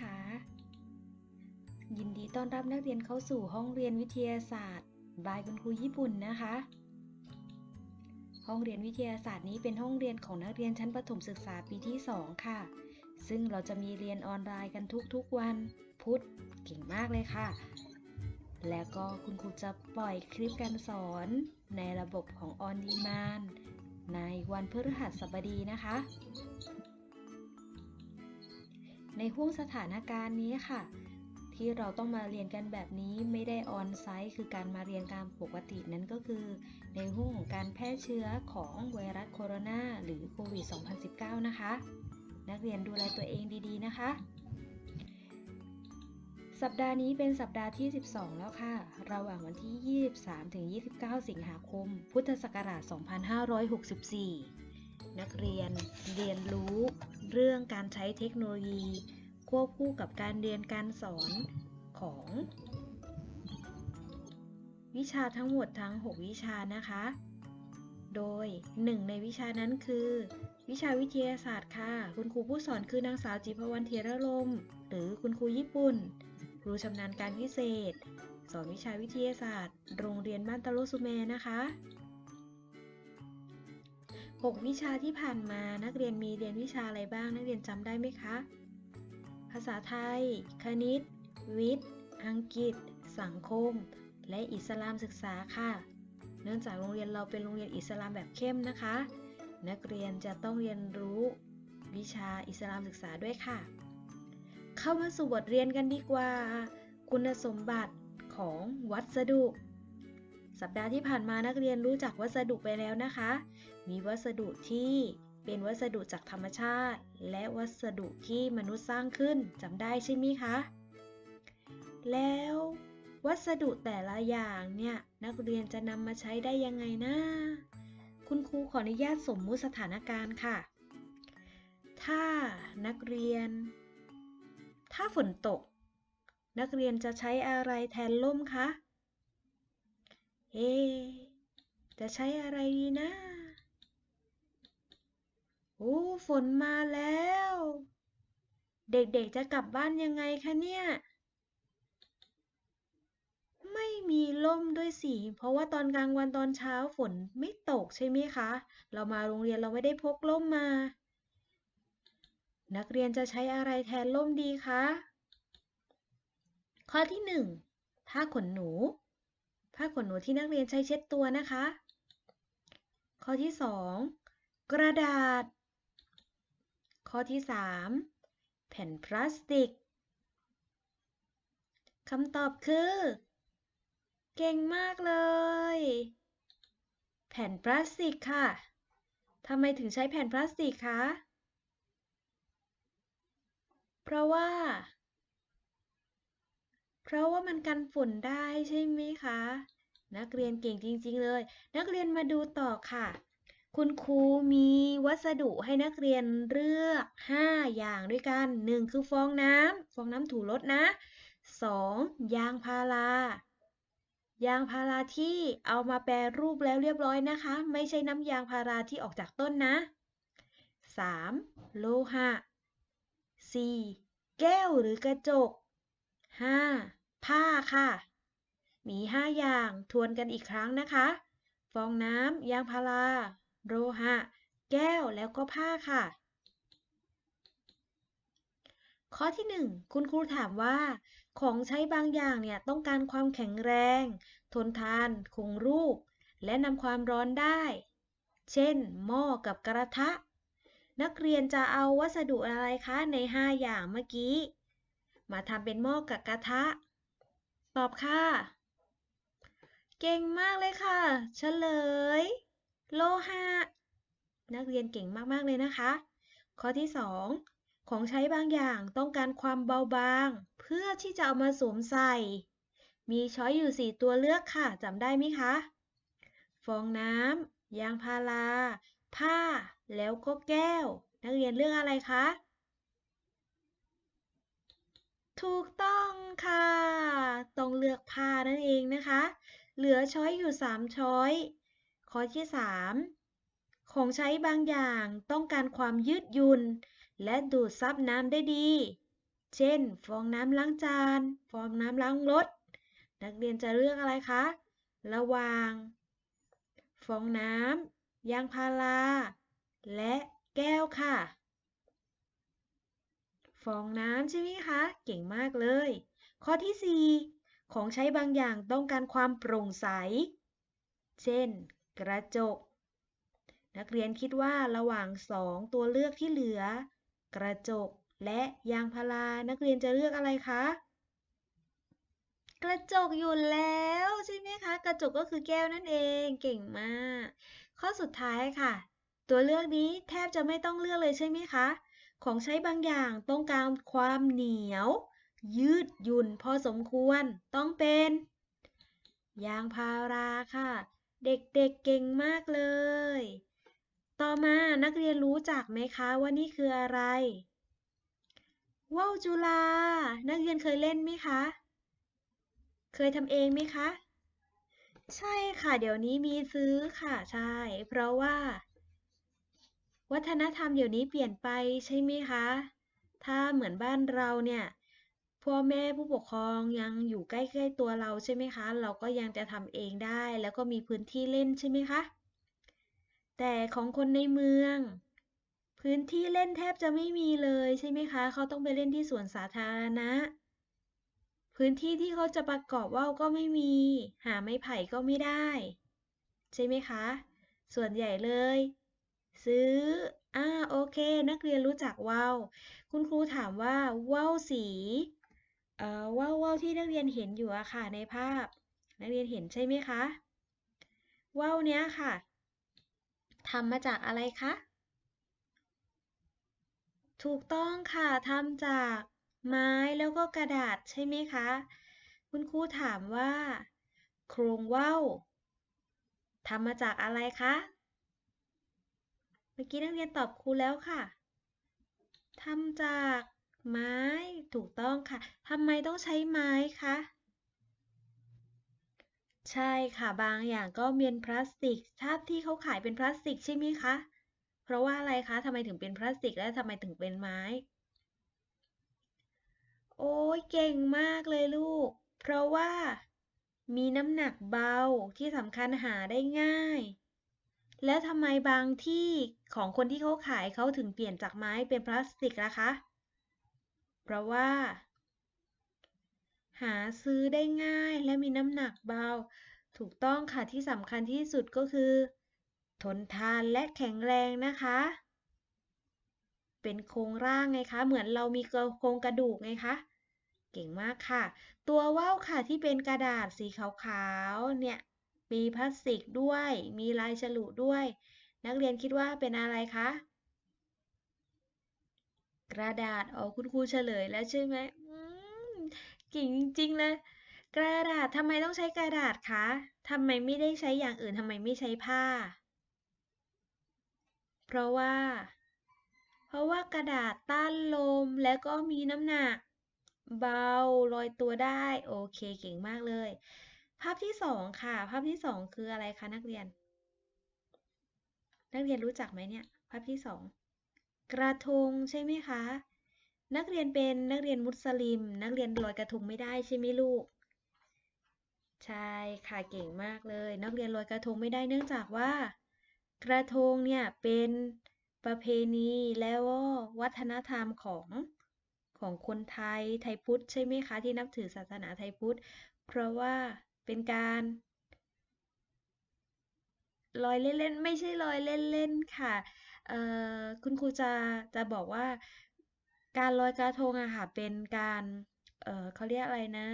คะ ยินดีต้อนรับนักเรียนเข้าสู่ห้องเรียนวิทยาศาสตร์ บายคุณครูญี่ปุ่นนะคะ ห้องเรียนวิทยาศาสตร์นี้เป็นห้องเรียนของนักเรียนชั้นประถมศึกษาปีที่ 2 ค่ะ ซึ่งเราจะมีเรียนออนไลน์กันทุกๆวันพุธเก่งมากเลยค่ะ แล้วก็คุณครูจะปล่อยคลิปการสอนในระบบของ On Demand ในวันพฤหัสบดีนะคะ ในห่วงสถานการณ์นี้ค่ะ ที่เราต้องมาเรียนกันแบบนี้ไม่ได้ออนไซต์คือการมาเรียนตามปกตินั้นก็คือ ในห่วงของการแพร่เชื้อของไวรัสโคโรนาหรือโควิด 2019 นะคะ นักเรียนดูแลตัวเองดีๆนะคะสัปดาห์นี้เป็นสัปดาห์ที่ 12 แล้วค่ะ ระหว่างวันที่ 23 ถึง 29 สิงหาคม พุทธศักราช 2564 นักเรียนเรียนรู้เรื่องการใช้เทคโนโลยี ควบคู่กับการเรียนการสอนของ วิชาทั้งหมดทั้ง 6 วิชานะคะ โดยหนึ่งในวิชานั้นคือ วิชาวิทยาศาสตร์ค่ะ คุณครูผู้สอนคือนางสาวจิพวรรณเทียรลม หรือคุณครูญี่ปุ่น ครูชำนาญการพิเศษ สอนวิชาวิทยาศาสตร์ โรงเรียนบ้านตะลุสุเมนะคะ6วิชาที่ผ่านมานักเรียนมีเรียนวิชาอะไรบ้าง นักเรียนจำได้ไหมคะ ภาษาไทย คณิต วิทย์ อังกฤษ สังคม และอิสลามศึกษาค่ะ เนื่องจากโรงเรียนเราเป็นโรงเรียนอิสลามแบบเข้มนะคะ นักเรียนจะต้องเรียนรู้วิชาอิสลามศึกษาด้วยค่ะ เข้ามาสู่บทเรียนกันดีกว่า คุณสมบัติของวัสดุ สัปดาห์ที่ผ่านมานักเรียนรู้จักวัสดุไปแล้วนะคะ มีวัสดุที่ เป็นวัสดุจากธรรมชาติ และวัสดุที่มนุษย์สร้างขึ้นจำได้ใช่ไหมคะ แล้ววัสดุแต่ละอย่างเนี่ยนักเรียนจะนำมาใช้ได้ยังไงนะ คุณครูขออนุญาตสมมุติสถานการณ์ค่ะ ถ้านักเรียน ถ้าฝนตก นักเรียนจะใช้อะไรแทนล่มคะ เอ จะใช้อะไรดีนะ โอ้ฝนมาแล้ว เด็กๆจะกลับบ้านยังไงคะเนี่ย ไม่มีล่มด้วยสิ เพราะว่าตอนกลางวันตอนเช้าฝนไม่ตกใช่ไหมคะ เรามาโรงเรียนเราไม่ได้พกล่มมา นักเรียนจะใช้อะไรแทนล่มดีคะ ข้อที่หนึ่งผ้าขนหนู ผ้าขนหนูที่นักเรียนใช้เช็ดตัวนะคะ ข้อที่สองกระดาษ ข้อที่สามแผ่นพลาสติกคำตอบคือ เก่งมากเลย แผ่นพลาสติกค่ะทำไมถึงใช้แผ่นพลาสติกคะเพราะว่า เพราะว่ามันกันฝุ่นได้ใช่ไหมคะ นักเรียนเก่งจริง ๆ เลย นักเรียนมาดูต่อค่ะ คุณครูมีวัสดุให้นักเรียนเลือก 5 อย่างด้วยกัน 1 คือฟองน้ำฟองน้ำถูรถนะ 2. ยางพารายางพาราที่เอามาแปรรูปแล้วเรียบร้อยนะคะ ไม่ใช่น้ำยางพาราที่ออกจากต้นนะ 3. โลหะ 4. แก้วหรือกระจก 5. ผ้าค่ะ มี 5 อย่างทวนกันอีกครั้งนะคะ ฟองน้ำยางพารา โลหะ แก้ว แล้วก็ผ้าค่ะ ข้อที่ 1 คุณครูถามว่า ของใช้บางอย่างเนี่ยต้องการความแข็งแรง ทนทาน คงรูป และนำความร้อนได้ เช่น หม้อกับกระทะ นักเรียนจะเอาวัสดุอะไรคะใน 5 อย่างเมื่อกี้ มาทำเป็นหม้อกับกระทะ ตอบค่ะ เก่งมากเลยค่ะ เฉลย โลหะ นักเรียนเก่งมาก ๆ เลยนะคะ ข้อที่ 2 ของใช้บางอย่างต้องการความเบาบาง เพื่อที่จะเอามาสวมใส่ มีช้อยอยู่ 4 ตัวเลือกค่ะจำได้ไหมคะ ฟองน้ำ ยางพารา ผ้า แล้วก็แก้ว นักเรียนเลือกอะไรคะ ถูกต้องค่ะ ต้องเลือกผ้านั่นเองนะคะ เหลือช้อยอยู่ 3 ช้อย ข้อที่ 3 ของใช้บางอย่างต้องการความยืดหยุ่น และดูดซับน้ำได้ดี เช่น ฟองน้ำล้างจาน ฟองน้ำล้างรถ นักเรียนจะเลือกอะไรคะ ระหว่าง ฟองน้ำยางพารา และแก้วค่ะ ฟองน้ำใช่ไหมคะ เก่งมากเลย ข้อที่ 4 ของใช้บางอย่างต้องการความโปร่งใส เช่น กระจก นักเรียนคิดว่าระหว่างสองตัวเลือกที่เหลือ กระจกและยางพารานักเรียนจะเลือกอะไรคะ กระจกอยู่แล้วใช่ไหมคะ กระจกก็คือแก้วนั่นเองเก่งมาก ข้อสุดท้ายค่ะ ตัวเลือกนี้แทบจะไม่ต้องเลือกเลยใช่ไหมคะ ของใช้บางอย่างต้องการความเหนียว ยืดหยุ่นพอสมควรต้องเป็น ยางพาราค่ะ เด็กๆเเก่งมากเลย ต่อมานักเรียนรู้จักไหมคะว่านี่คืออะไรว่าวจุฬานักเรียนเคยเล่นไหมคะ เคยทำเองไหมคะ ใช่ค่ะ เดี๋ยวนี้มีซื้อค่ะ ใช่ เพราะว่า วัฒนธรรมเดี๋ยวนี้เปลี่ยนไปใช่ไหมคะ ถ้าเหมือนบ้านเราเนี่ย พ่อแม่ผู้ปกครองยังอยู่ใกล้ๆตัวเราใช่ไหมคะ เราก็ยังจะทำเองได้ แล้วก็มีพื้นที่เล่นใช่ไหมคะ แต่ของคนในเมือง พื้นที่เล่นแทบจะไม่มีเลยใช่ไหมคะ เขาต้องไปเล่นที่สวนสาธารณะ พื้นที่ที่เขาจะประกอบว่าวก็ไม่มี หาไม้ไผ่ก็ไม่ได้ ใช่ไหมคะ ส่วนใหญ่เลย ซื้ออ่าโอเค นักเรียนรู้จักว่าวคุณครูถามว่าว่าวสี ว่าวว่าวที่นักเรียนเห็นอยู่อะค่ะในภาพ นักเรียนเห็นใช่ไหมคะว่าวเนี้ยค่ะทำมาจากอะไรคะถูกต้องค่ะทำจากไม้แล้วก็กระดาษใช่ไหมคะ คุณครูถามว่า โครงว่าวทำมาจากอะไรคะ เมื่อกี้นักเรียนตอบครูแล้วค่ะทำจาก ไม้ถูกต้องค่ะทำไมต้องใช้ไม้คะใช่ค่ะบางอย่างก็เป็นพลาสติกถ้าที่เขาขายเป็นพลาสติกใช่ไหมคะเพราะว่าอะไรคะทำไมถึงเป็นพลาสติกและทำไมถึงเป็นไม้ โอ้ยเก่งมากเลยลูก เพราะว่ามีน้ำหนักเบาที่สำคัญหาได้ง่าย แล้วทำไมบางที่ของคนที่เขาขายเขาถึงเปลี่ยนจากไม้เป็นพลาสติกล่ะคะ ราะว่า หาซื้อได้ง่ายและมีน้ำหนักเบา ถูกต้องค่ะที่สำคัญที่สุดก็คือ ทนทานและแข็งแรงนะคะ เป็นโครงร่างไงคะ เหมือนเรามีโครงกระดูกไงคะเก่งมากค่ะ ตัวว่าวค่ะที่เป็นกระดาษสีขาวๆ เนี่ย มีพลาสติกด้วย มีลายฉลุด้วย นักเรียนคิดว่าเป็นอะไรคะ กระดาษอ๋อคุณครูเฉลยแล้วใช่ไหมอืมเก่งจริง ๆ เลย กระดาษทำไมต้องใช้กระดาษคะทำไมไม่ได้ใช้อย่างอื่นทำไมไม่ใช้ผ้า เพราะว่า เพราะว่ากระดาษต้านลมและก็มีน้ำหนัก เบาลอยตัวได้ โอเคเก่งมากเลย ภาพที่สองค่ะ ภาพที่สองคืออะไรคะนักเรียน นักเรียนรู้จักไหมเนี่ย ภาพที่สอง กระทงใช่ไหมคะ นักเรียนเป็นนักเรียนมุสลิม นักเรียนลอยกระทงไม่ได้ใช่ไหมลูก ใช่ค่ะเก่งมากเลย นักเรียนลอยกระทงไม่ได้เนื่องจากว่า กระทงเนี่ยเป็นประเพณีแล้ววัฒนธรรมของของคนไทยไทยพุทธใช่ไหมคะที่นับถือศาสนาไทยพุทธ เพราะว่าเป็นการลอยเล่นๆไม่ใช่ลอยเล่นๆค่ะ เอ่อคุณครูจะจะบอกว่าการลอยกระทงอะค่ะเป็นการเอ่อเขาเรียกอะไรนะ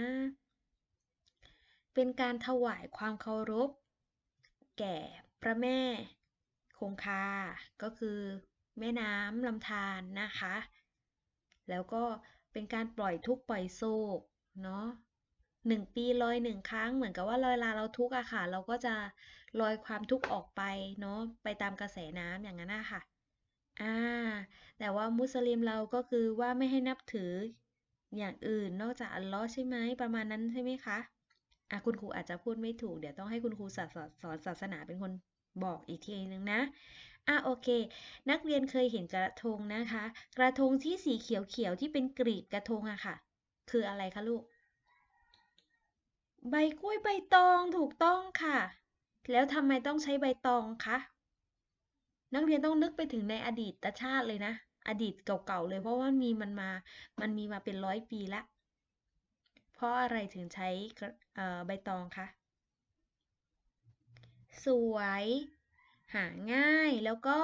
เป็นการถวายความเคารพ แก่พระแม่คงคา ก็คือแม่น้ำลำธารนะคะ แล้วก็เป็นการปล่อยทุกข์ปล่อยโศกเนาะ หนึ่งปีลอยหนึ่งครั้ง เหมือนกับว่าลอยลาเราทุกข์อะค่ะ เราก็จะลอยความทุกข์ออกไปเนาะไปตามกระแสน้ำอย่างนั้นนะค่ะอ่า แต่ว่ามุสลิมเราก็คือว่าไม่ให้นับถืออย่างอื่นนอกจากอัลลอฮ์ใช่ไหมประมาณนั้นใช่ไหมคะอะคุณครูอาจจะพูดไม่ถูกเดี๋ยวต้องให้คุณครูสอนสอนศาสนาเป็นคนบอกอีกทีนึงนะ อะโอเค นักเรียนเคยเห็นกระทงนะคะ กระทงที่สีเขียวๆที่เป็นกรีบกระทงอะค่ะ คืออะไรคะลูก ใบกล้วยใบตองถูกต้องค่ะ แล้วทำไมต้องใช้ใบตองคะ นักเรียนต้องนึกไปถึงในอดีตชาติเลยนะ อดีตเก่าๆเลยเพราะว่ามีมันมา มันมีมาเป็นร้อยปีละ เพราะอะไรถึงใช้ใบตองคะ สวย หาง่ายแล้วก็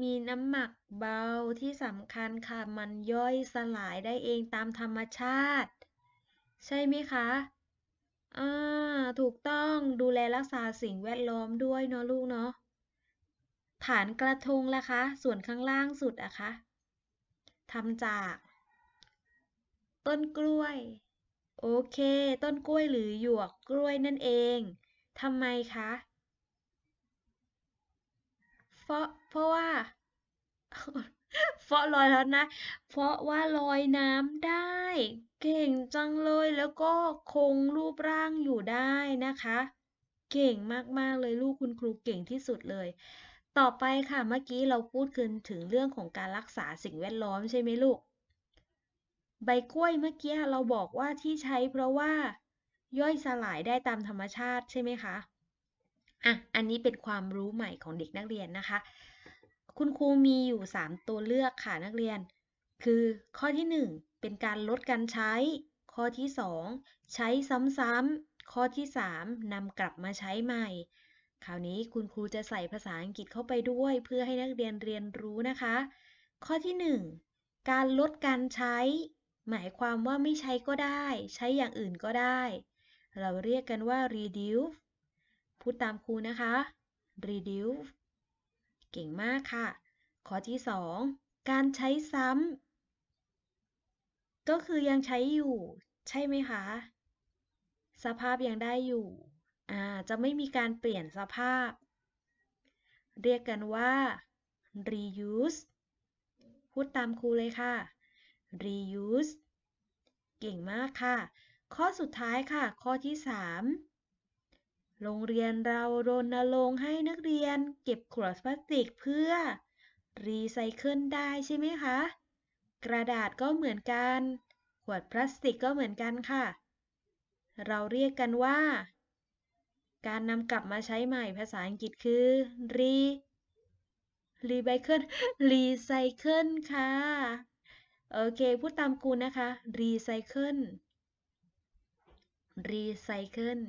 มีน้ำหมักเบาที่สำคัญค่ะ มันย่อยสลายได้เองตามธรรมชาติ ใช่ไหมคะ อ่า ถูกต้องดูแลรักษาสิ่งแวดล้อมด้วยเนาะลูกเนาะ ฐานกระทงล่ะคะ ส่วนข้างล่างสุดอะคะทำจาก ต้นกล้วย โอเค ต้นกล้วยหรือหยวกกล้วยนั่นเองทำไมคะเพราะเพราะว่า เพราะลอยแล้วนะ เพราะว่าลอยน้ำได้ เก่งจังเลยแล้วก็คงรูปร่างอยู่ได้นะคะ เก่งมากๆเลยลูกคุณครูเก่งที่สุดเลย ต่อไปค่ะเมื่อกี้เราพูดกันถึงเรื่องของการรักษาสิ่งแวดล้อมใช่ไหมลูก ใบกล้วยเมื่อกี้เราบอกว่าที่ใช้เพราะว่าย่อยสลายได้ตามธรรมชาติใช่ไหมคะอะ อันนี้เป็นความรู้ใหม่ของเด็กนักเรียนนะคะ คุณครูมีอยู่ 3 ตัวเลือกค่ะนักเรียน คือข้อที่ 1 เป็นการลดการใช้ ข้อที่ 2 ใช้ซ้ำๆข้อที่ 3นำกลับมาใช้ใหม่ คราวนี้คุณครูจะใส่ภาษาอังกฤษเข้าไปด้วย เพื่อให้นักเรียนเรียนรู้นะคะ ข้อที่ 1 การลดการใช้ หมายความว่าไม่ใช้ก็ได้ ใช้อย่างอื่นก็ได้ เราเรียกกันว่า reduce พูดตามครูนะคะ reduce เก่งมากค่ะ ข้อที่ 2 การใช้ซ้ำก็คือยังใช้อยู่ ใช่ไหมคะ สภาพยังได้อยู่อ่าจะไม่มีการเปลี่ยนสภาพ เรียกกันว่า reuse พูดตามครูเลยค่ะ reuse เก่งมากค่ะ ข้อสุดท้ายค่ะ ข้อที่ 3 โรงเรียนเรารณรงค์ให้นักเรียนเก็บขวดพลาสติกเพื่อรีไซเคิลได้ใช่ไหมคะ กระดาษก็เหมือนกัน ขวดพลาสติกก็เหมือนกันค่ะ เราเรียกกันว่า การนำกลับมาใช้ใหม่ภาษาอังกฤษคือ re รีไซเคิลรีไซเคิลค่ะ โอเค พูดตามครูนะคะรีไซเคิลรีไซเคิล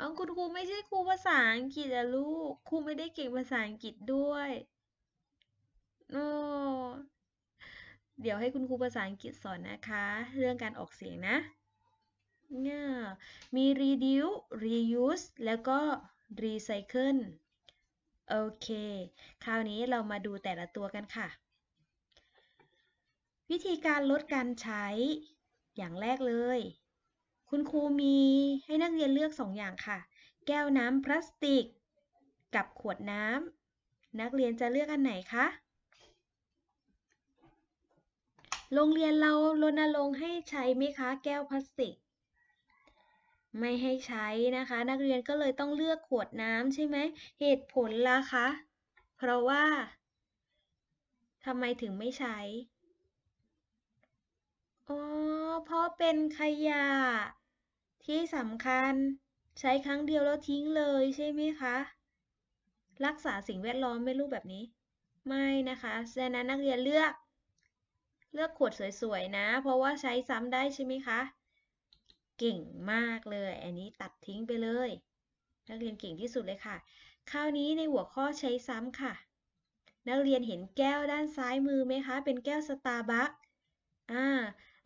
เอาคุณครูไม่ใช่ครูภาษาอังกฤษอะลูก ครูไม่ได้เก่งภาษาอังกฤษด้วยโอ้เดี๋ยวให้คุณครูภาษาอังกฤษสอนนะคะ เรื่องการออกเสียงนะเนี่ยมี reduce reuse แล้วก็ recycle โอเค คราวนี้เรามาดูแต่ละตัวกันค่ะ วิธีการลดการใช้อย่างแรกเลย คุณครูมีให้นักเรียนเลือก2ออย่างค่ะ แก้วน้ำพลาสติก กับขวดน้ำนักเรียนจะเลือกอันไหนคะโรงเรียนเรารณรงค์ให้ใช้ไหมคะ แก้วพลาสติก ไม่ให้ใช้นะคะ นักเรียนก็เลยต้องเลือกขวดน้ำใช่ไหมเหตุผลล่ะคะ เพราะว่าทำไมถึงไม่ใช้ อ๋อ เพราะเป็นขยะ ที่สำคัญ ใช้ครั้งเดียวแล้วทิ้งเลยใช่ไหมคะ รักษาสิ่งแวดล้อมไม่รู้แบบนี้ ไม่นะคะฉะนั้นนักเรียนเลือก เลือกขวดสวยๆนะ เพราะว่าใช้ซ้ำได้ใช่ไหมคะเก่งมากเลย อันนี้ตัดทิ้งไปเลย นักเรียนเก่งที่สุดเลยค่ะ คราวนี้ในหัวข้อใช้ซ้ำค่ะ นักเรียนเห็นแก้วด้านซ้ายมือไหมคะ เป็นแก้วสตาร์บัคอ่า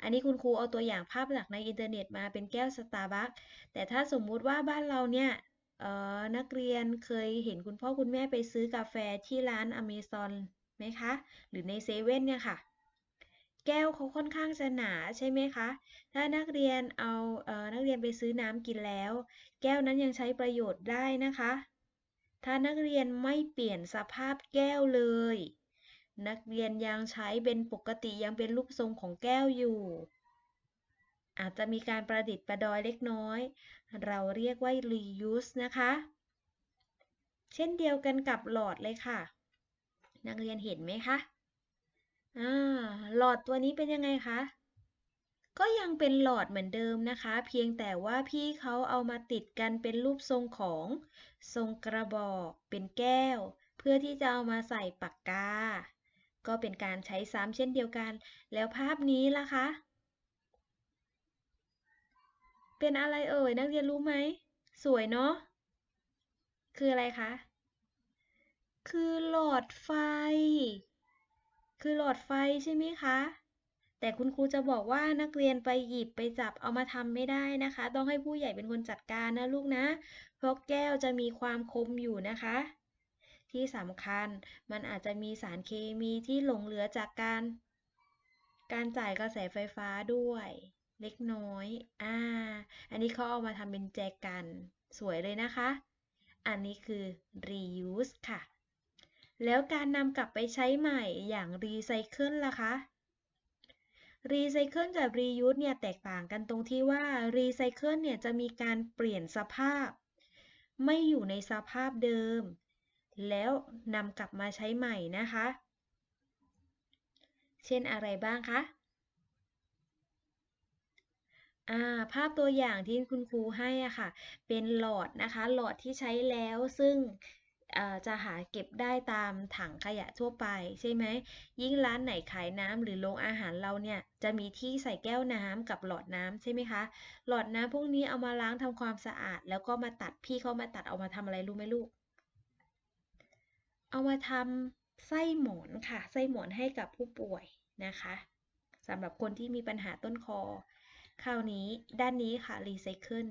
อันนี้คุณครูเอาตัวอย่างภาพจากในอินเทอร์เน็ตมาเป็นแก้วสตาร์บัคแต่ถ้าสมมุติว่าบ้านเราเนี่ยนักเรียนเคยเห็นคุณพ่อคุณแม่ไปซื้อกาแฟที่ร้านอเมซอนไหมคะ หรือในเซเว่นเนี่ยค่ะ แก้วเขาค่อนข้างจะหนาใช่ไหมคะ ถ้านักเรียนเอาเออนักเรียนไปซื้อน้ำกินแล้ว แก้วนั้นยังใช้ประโยชน์ได้นะคะ ถ้านักเรียนไม่เปลี่ยนสภาพแก้วเลย นักเรียนยังใช้เป็นปกติยังเป็นรูปทรงของแก้วอยู่ อาจจะมีการประดิษฐ์ประดอยเล็กน้อย เราเรียกว่า reuse นะคะ เช่นเดียวกันกับหลอดเลยค่ะ นักเรียนเห็นไหมคะอ่าหลอดตัวนี้เป็นยังไงคะ ก็ยังเป็นหลอดเหมือนเดิมนะคะ เพียงแต่ว่าพี่เขาเอามาติดกันเป็นรูปทรงของทรงกระบอกเป็นแก้ว เพื่อที่จะเอามาใส่ปากกา ก็เป็นการใช้ซ้ำเช่นเดียวกัน แล้วภาพนี้ล่ะคะ เป็นอะไรเอ่ยนักเรียนรู้ไหม สวยเนาะ คืออะไรคะ คือหลอดไฟ คือหลอดไฟใช่ไหมคะ แต่คุณครูจะบอกว่านักเรียนไปหยิบไปจับเอามาทำไม่ได้นะคะ ต้องให้ผู้ใหญ่เป็นคนจัดการนะลูกนะ เพราะแก้วจะมีความคมอยู่นะคะ ที่สำคัญ มันอาจจะมีสารเคมีที่หลงเหลือจากการ การจ่ายกระแสไฟฟ้าด้วย เล็กน้อย อ่า อันนี้เขาเอามาทำเป็นแจกัน สวยเลยนะคะ อันนี้คือ reuse ค่ะ แล้วการนำกลับไปใช้ใหม่อย่าง recycle ล่ะคะ recycle กับ reuse เนี่ยแตกต่างกันตรงที่ว่า recycle เนี่ยจะมีการเปลี่ยนสภาพ ไม่อยู่ในสภาพเดิม แล้วนำกลับมาใช้ใหม่นะคะ เช่นอะไรบ้างคะาภาพตัวอย่างที่คุณครูให้อะค่ะ เป็นหลอดนะคะ หลอดที่ใช้แล้วซึ่งจะหาเก็บได้ตามถังขยะทั่วไปใช่ไหม ยิ่งร้านไหนขายน้ำหรือโรงอาหารเราเนี่ย จะมีที่ใส่แก้วน้ำกับหลอดน้ำใช่ไหมคะ หลอดน้ำพวกนี้เอามาล้างทำความสะอาด แล้วก็มาตัดพี่เขามาตัดเอามาทำอะไรรู้ไหมลูก เอามาทำไส้หมอนค่ะ ไส้หมอนให้กับผู้ป่วยนะคะสำหรับคนที่มีปัญหาต้นคอ คราวนี้ด้านนี้ค่ะรีไซเคิล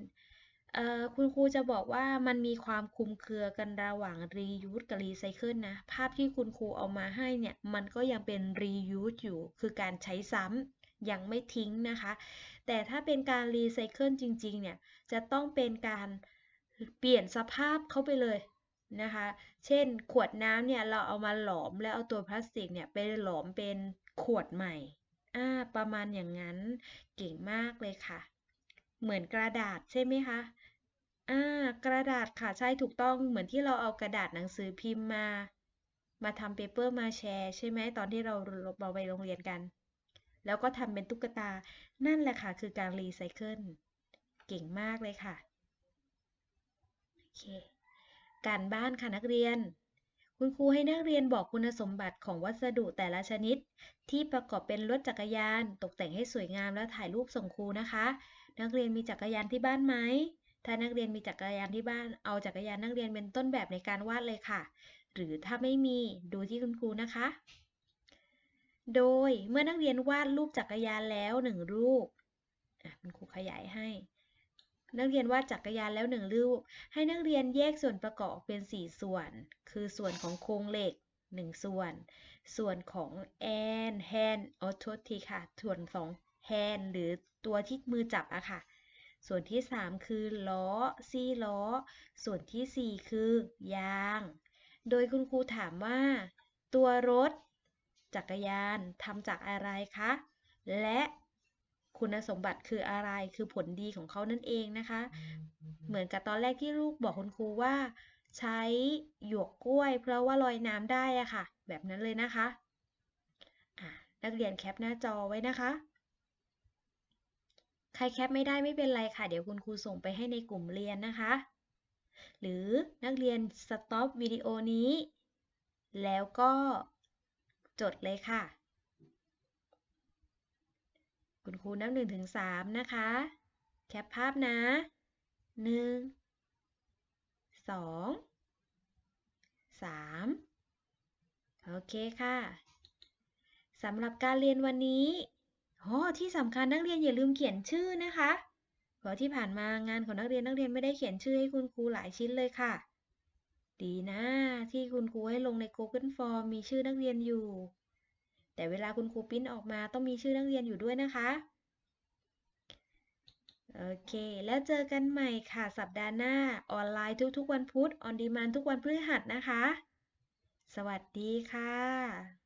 คุณครูจะบอกว่ามันมีความคุมเครือกันระหว่าง reuse กับ recycle นะ ภาพที่คุณครูเอามาให้เนี่ย มันก็ยังเป็น reuse อยู่ คือการใช้ซ้ำยังไม่ทิ้งนะคะ แต่ถ้าเป็นการ recycle จริง ๆ เนี่ย จะต้องเป็นการเปลี่ยนสภาพเข้าไปเลย นะคะ เช่นขวดน้ำเนี่ยเราเอามาหลอมแล้วเอาตัวพลาสติกเนี่ยไปหลอมเป็นขวดใหม่อ่าประมาณอย่างนั้นเก่งมากเลยค่ะ เหมือนกระดาษใช่ไหมคะอ่ากระดาษค่ะใช่ถูกต้องเหมือนที่เราเอากระดาษหนังสือพิมพ์มา มาทำเปเปอร์มาแชร์ใช่ไหมตอนที่เราเราไปโรงเรียนกัน แล้วก็ทำเป็นตุ๊กตานั่นแหละค่ะ คือการรีไซเคิลเก่งมากเลยค่ะโอเค การบ้านค่ะนักเรียน คุณครูให้นักเรียนบอกคุณสมบัติของวัสดุแต่ละชนิด ที่ประกอบเป็นรถจักรยาน ตกแต่งให้สวยงามแล้วถ่ายรูปส่งครูนะคะ นักเรียนมีจักรยานที่บ้านไหมถ้านักเรียนมีจักรยานที่บ้าน เอาจักรยานนักเรียนเป็นต้นแบบในการวาดเลยค่ะ หรือถ้าไม่มีดูที่คุณครูนะคะ โดยเมื่อนักเรียนวาดรูปจักรยานแล้วหนึ่งรูปคุณครูขยายให้ นักเรียนวาดจักรยานแล้วหนึ่งรูป ให้นักเรียนแยกส่วนประกอบเป็น 4 ส่วน คือส่วนของโครงเหล็ก 1 ส่วน ส่วนของแอนแฮนออโททีค่ะ ส่วนของแฮนหรือตัวที่มือจับอะค่ะ ส่วนที่ 3 คือล้อซี่ล้อ ส่วนที่ 4 คือยาง โดยคุณครูถามว่า ตัวรถ จักรยานทำจากอะไรคะ และ คุณสมบัติคืออะไรคือผลดีของเขานั่นเองนะคะ เหมือนกับตอนแรกที่ลูกบอกคุณครูว่า ใช้หยวกกล้วย เพราะว่าลอยน้ำได้อะค่ะ แบบนั้นเลยนะคะนักเรียนแคปหน้าจอไว้นะคะ ใครแคปไม่ได้ไม่เป็นไรค่ะ เดี๋ยวคุณครูส่งไปให้ในกลุ่มเรียนนะคะ หรือนักเรียนสต็อปวิดีโอนี้ แล้วก็จดเลยค่ะ คุณครูนับหนึ่งถึงสามนะคะ แคปภาพนะหนึ่งสองสามโอเคค่ะสำหรับการเรียนวันนี้อ๋อที่สำคัญนักเรียนอย่าลืมเขียนชื่อนะคะเพราะที่ผ่านมางานของนักเรียนนักเรียนไม่ได้เขียนชื่อให้คุณครูหลายชิ้นเลยค่ะ ดีนะ ที่คุณครูให้ลงใน Google Form มีชื่อนักเรียนอยู่ แต่เวลาคุณครูปิ้นออกมาต้องมีชื่อนักเรียนอยู่ด้วยนะคะ โอเค แล้วเจอกันใหม่ค่ะสัปดาห์หน้า ออนไลน์ทุกๆวันพุธ ออนดีมานทุกวันพฤหัสนะคะ สวัสดีค่ะ